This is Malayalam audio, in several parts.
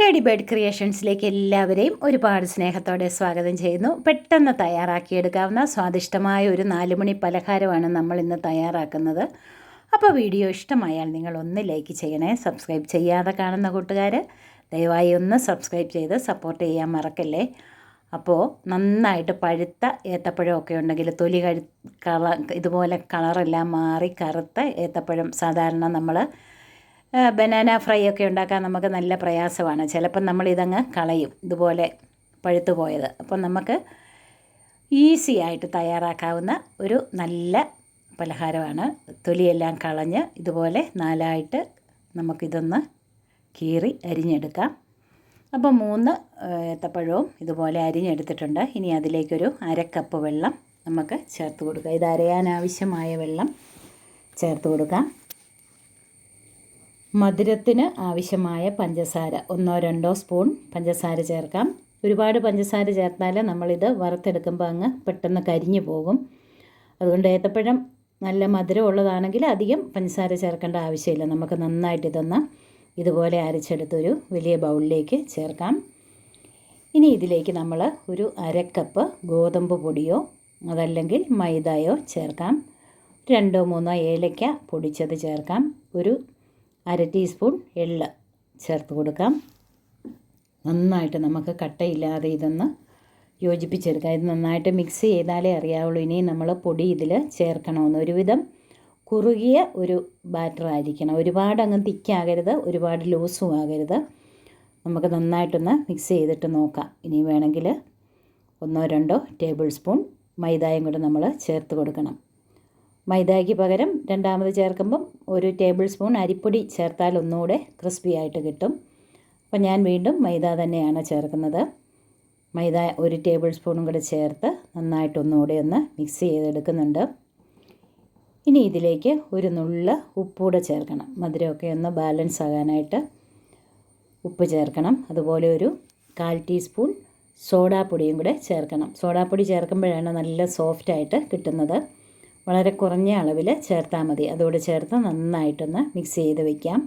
ലേഡി ബേഡ് ക്രിയേഷൻസിലേക്ക് എല്ലാവരെയും ഒരുപാട് സ്നേഹത്തോടെ സ്വാഗതം ചെയ്യുന്നു. പെട്ടെന്ന് തയ്യാറാക്കിയെടുക്കാവുന്ന സ്വാദിഷ്ടമായ ഒരു നാലുമണി പലഹാരമാണ് നമ്മൾ ഇന്ന് തയ്യാറാക്കുന്നത്. അപ്പോൾ വീഡിയോ ഇഷ്ടമായാൽ നിങ്ങൾ ഒന്ന് ലൈക്ക് ചെയ്യണേ സബ്സ്ക്രൈബ് ചെയ്യാതെ കാണുന്ന കൂട്ടുകാർ ദയവായി ഒന്ന് സബ്സ്ക്രൈബ് ചെയ്ത് സപ്പോർട്ട് ചെയ്യാൻ മറക്കല്ലേ? അപ്പോൾ നന്നായിട്ട് പഴുത്ത ഏത്തപ്പഴമൊക്കെ ഉണ്ടെങ്കിൽ തൊലി കഴി കള ഇതുപോലെ കളറെല്ലാം മാറി കറുത്ത ഏത്തപ്പഴം സാധാരണ നമ്മൾ ബനാന ഫ്രൈ ഒക്കെ ഉണ്ടാക്കാൻ നമുക്ക് നല്ല പ്രയാസമാണ്. ചിലപ്പം നമ്മളിതങ്ങ് കളയും. ഇതുപോലെ പഴുത്തു പോയത്. അപ്പം നമുക്ക് ഈസി ആയിട്ട് തയ്യാറാക്കാവുന്ന ഒരു നല്ല പലഹാരമാണ്. തൊലിയെല്ലാം കളഞ്ഞ് ഇതുപോലെ നാലായിട്ട് നമുക്കിതൊന്ന് കീറി അരിഞ്ഞെടുക്കാം. അപ്പോൾ മൂന്ന് ഏത്തപ്പഴവും ഇതുപോലെ അരിഞ്ഞെടുത്തിട്ടുണ്ട്. ഇനി അതിലേക്കൊരു അരക്കപ്പ് കപ്പ് വെള്ളം നമുക്ക് ചേർത്ത് കൊടുക്കാം. ഇത് അരയാൻ ആവശ്യമായ വെള്ളം ചേർത്ത് കൊടുക്കാം. മധുരത്തിന് ആവശ്യമായ പഞ്ചസാര. ഒന്നോ രണ്ടോ സ്പൂൺ പഞ്ചസാര ചേർക്കാം. ഒരുപാട് പഞ്ചസാര ചേർത്താൽ നമ്മളിത് വറുത്തെടുക്കുമ്പോൾ അങ്ങ് പെട്ടെന്ന് കരിഞ്ഞു പോകും. അതുകൊണ്ട് ഏത്തപ്പഴം നല്ല മധുരം ഉള്ളതാണെങ്കിൽ അധികം പഞ്ചസാര ചേർക്കേണ്ട ആവശ്യമില്ല. നമുക്ക് നന്നായിട്ട് ഇതൊന്ന് ഇതുപോലെ അരച്ചെടുത്തൊരു വലിയ ബൗളിലേക്ക് ചേർക്കാം. ഇനി ഇതിലേക്ക് നമ്മൾ ഒരു അരക്കപ്പ് ഗോതമ്പ് പൊടിയോ അതല്ലെങ്കിൽ മൈദയോ ചേർക്കാം. രണ്ടോ മൂന്നോ ഏലക്ക പൊടിച്ചത് ചേർക്കാം. ഒരു അര ടീസ്പൂൺ എള്ള് ചേർത്ത് കൊടുക്കാം. നന്നായിട്ട് നമുക്ക് കട്ടയില്ലാതെ ഇതൊന്ന് യോജിപ്പിച്ചെടുക്കാം. ഇത് നന്നായിട്ട് മിക്സ് ചെയ്താലേ അറിയാവുള്ളൂ ഇനി നമ്മൾ പൊടി ഇതിൽ ചേർക്കണമെന്ന്. ഒരുവിധം കുറുകിയ ഒരു ബാറ്റർ ആയിരിക്കണം. ഒരുപാട് അങ്ങ് തിക്കാകരുത് ഒരുപാട് ലൂസും ആകരുത്. നമുക്ക് നന്നായിട്ടൊന്ന് മിക്സ് ചെയ്തിട്ട് നോക്കാം. ഇനി വേണമെങ്കിൽ ഒന്നോ രണ്ടോ ടേബിൾ സ്പൂൺ മൈദായും കൂടെ നമ്മൾ ചേർത്ത് കൊടുക്കണം. മൈദയ്ക്ക് പകരം രണ്ടാമത് ചേർക്കുമ്പം ഒരു ടേബിൾ സ്പൂൺ അരിപ്പൊടി ചേർത്താൽ ഒന്നുകൂടെ ക്രിസ്പി ആയിട്ട് കിട്ടും. അപ്പം ഞാൻ വീണ്ടും മൈദ തന്നെയാണ് ചേർക്കുന്നത്. മൈദ ഒരു ടേബിൾ സ്പൂണും കൂടെ ചേർത്ത് നന്നായിട്ട് ഒന്നുകൂടെ ഒന്ന് മിക്സ് ചെയ്തെടുക്കുന്നുണ്ട്. ഇനി ഇതിലേക്ക് ഒരു നുള്ള ഉപ്പൂടെ ചേർക്കണം. മധുരമൊക്കെ ഒന്ന് ബാലൻസ് ആകാനായിട്ട് ഉപ്പ് ചേർക്കണം. അതുപോലെ ഒരു കാൽ ടീസ്പൂൺ സോഡാപ്പൊടിയും കൂടെ ചേർക്കണം. സോഡാപ്പൊടി ചേർക്കുമ്പോഴാണ് നല്ല സോഫ്റ്റായിട്ട് കിട്ടുന്നത്. വളരെ കുറഞ്ഞ അളവിൽ ചേർത്താൽ മതി. അതോട് ചേർത്ത് നന്നായിട്ടൊന്ന് മിക്സ് ചെയ്ത് വയ്ക്കാം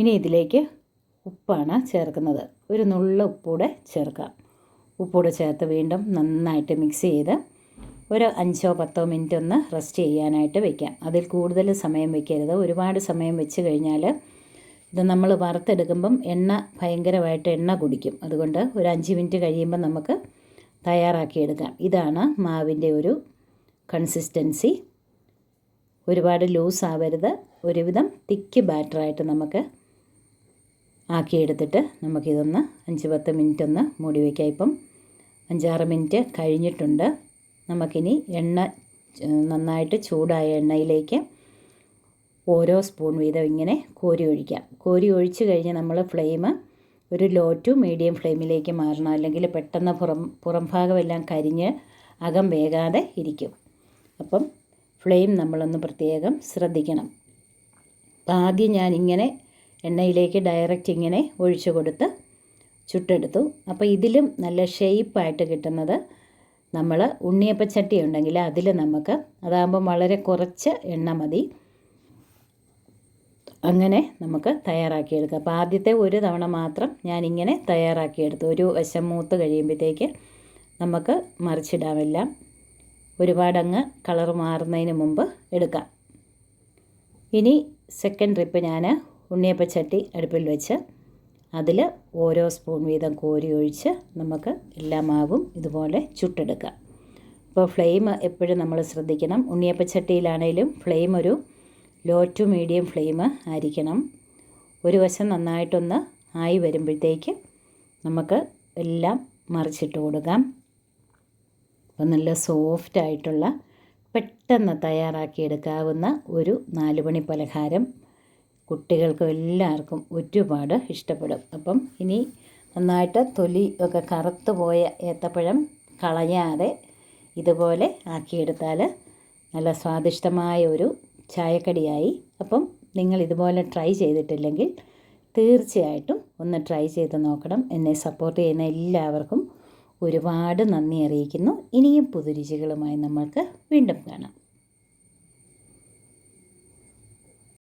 ഇനി ഇതിലേക്ക് ഉപ്പാണ് ചേർക്കുന്നത്. ഒരു നുള്ള ഉപ്പൂടെ ചേർക്കാം. ഉപ്പൂടെ ചേർത്ത് വീണ്ടും നന്നായിട്ട് മിക്സ് ചെയ്ത് ഒരു അഞ്ചോ പത്തോ മിനിറ്റ് ഒന്ന് റെസ്റ്റ് ചെയ്യാനായിട്ട് വെക്കാം. അതിൽ കൂടുതൽ സമയം വെക്കരുത്. ഒരുപാട് സമയം വെച്ച് കഴിഞ്ഞാൽ ഇത് നമ്മൾ വറുത്തെടുക്കുമ്പം എണ്ണ ഭയങ്കരമായിട്ട് എണ്ണ കുടിക്കും. അതുകൊണ്ട് ഒരു അഞ്ച് മിനിറ്റ് കഴിയുമ്പോൾ നമുക്ക് തയ്യാറാക്കിയെടുക്കാം. ഇതാണ് മാവിന്റെ ഒരു കൺസിസ്റ്റൻസി ഒരുപാട് ലൂസ് ആവരുത്. ഒരുവിധം തിക്ക് ബാറ്ററായിട്ട് നമുക്ക് ആക്കിയെടുത്തിട്ട് നമുക്കിതൊന്ന് അഞ്ച് പത്ത് മിനിറ്റ് ഒന്ന് മൂടി വയ്ക്കാം ഇപ്പം അഞ്ചാറ് മിനിറ്റ് കഴിഞ്ഞിട്ടുണ്ട്. നമുക്കിനി എണ്ണ നന്നായിട്ട് ചൂടായ എണ്ണയിലേക്ക് ഓരോ സ്പൂൺ വീതം ഇങ്ങനെ കോരി ഒഴിക്കാം. കോരി ഒഴിച്ച് കഴിഞ്ഞ് നമ്മൾ ഫ്ലെയിം ഒരു ലോ ടു മീഡിയം ഫ്ലെയിമിലേക്ക് മാറണം. അല്ലെങ്കിൽ പെട്ടെന്ന് പുറം പുറം ഭാഗമെല്ലാം കരിഞ്ഞ് അകം വേകാതെ ഇരിക്കും. അപ്പം ഫ്ലെയിം നമ്മളൊന്ന് പ്രത്യേകം ശ്രദ്ധിക്കണം. അപ്പം ആദ്യം ഞാൻ ഇങ്ങനെ എണ്ണയിലേക്ക് ഡയറക്റ്റ് ഇങ്ങനെ ഒഴിച്ചു കൊടുത്ത് ചുട്ടെടുത്തു. അപ്പോൾ ഇതിലും നല്ല ഷെയ്പ്പായിട്ട് കിട്ടുന്നത് നമ്മൾ ഉണ്ണിയപ്പച്ചട്ടി ഉണ്ടെങ്കിൽ അതിൽ നമുക്ക് അതാകുമ്പം വളരെ കുറച്ച് എണ്ണ മതി. അങ്ങനെ നമുക്ക് തയ്യാറാക്കിയെടുക്കാം. അപ്പോൾ ആദ്യത്തെ ഒരു തവണ മാത്രം ഞാനിങ്ങനെ തയ്യാറാക്കിയെടുത്തു. ഒരു വശം മൂത്ത് കഴിയുമ്പോഴത്തേക്ക് നമുക്ക് മറിച്ചിടാമെല്ലാം ഒരുപാടങ്ങ് കളർ മാറുന്നതിന് മുമ്പ് എടുക്കാം. ഇനി സെക്കൻഡ് ട്രിപ്പ് ഞാൻ ഉണ്ണിയപ്പച്ചട്ടി അടുപ്പിൽ വെച്ച് അതിൽ ഓരോ സ്പൂൺ വീതം കോരി ഒഴിച്ച് നമുക്ക് എല്ലാ മാവും ഇതുപോലെ ചുട്ടെടുക്കാം. അപ്പോൾ ഫ്ലെയിം എപ്പോഴും നമ്മൾ ശ്രദ്ധിക്കണം. ഉണ്ണിയപ്പച്ചട്ടിയിലാണേലും ഫ്ലെയിം ഒരു ലോ ടു മീഡിയം ഫ്ലെയിം ആയിരിക്കണം ഒരു വശം നന്നായിട്ടൊന്ന് ആയി വരുമ്പോഴത്തേക്ക് നമുക്ക് എല്ലാം മറിച്ചിട്ട് കൊടുക്കാം. അപ്പോൾ നല്ല സോഫ്റ്റ് ആയിട്ടുള്ള പെട്ടെന്ന് തയ്യാറാക്കിയെടുക്കാവുന്ന ഒരു നാലുമണി പലഹാരം കുട്ടികൾക്കും എല്ലാവർക്കും ഒരുപാട് ഇഷ്ടപ്പെടും. അപ്പം ഇനി നന്നായിട്ട് തൊലി ഒക്കെ കറുത്തു പോയ ഏത്തപ്പഴം കളയാതെ ഇതുപോലെ ആക്കിയെടുത്താൽ നല്ല സ്വാദിഷ്ടമായ ഒരു ചായക്കടിയായി. അപ്പം നിങ്ങൾ ഇതുപോലെ ട്രൈ ചെയ്തിട്ടില്ലെങ്കിൽ തീർച്ചയായിട്ടും ഒന്ന് ട്രൈ ചെയ്ത് നോക്കണം. എന്നെ സപ്പോർട്ട് ചെയ്യുന്ന എല്ലാവർക്കും ഒരുപാട് നന്ദി അറിയിക്കുന്നു. ഇനിയും പുതുരുചികളുമായി നമ്മൾക്ക് വീണ്ടും കാണാം.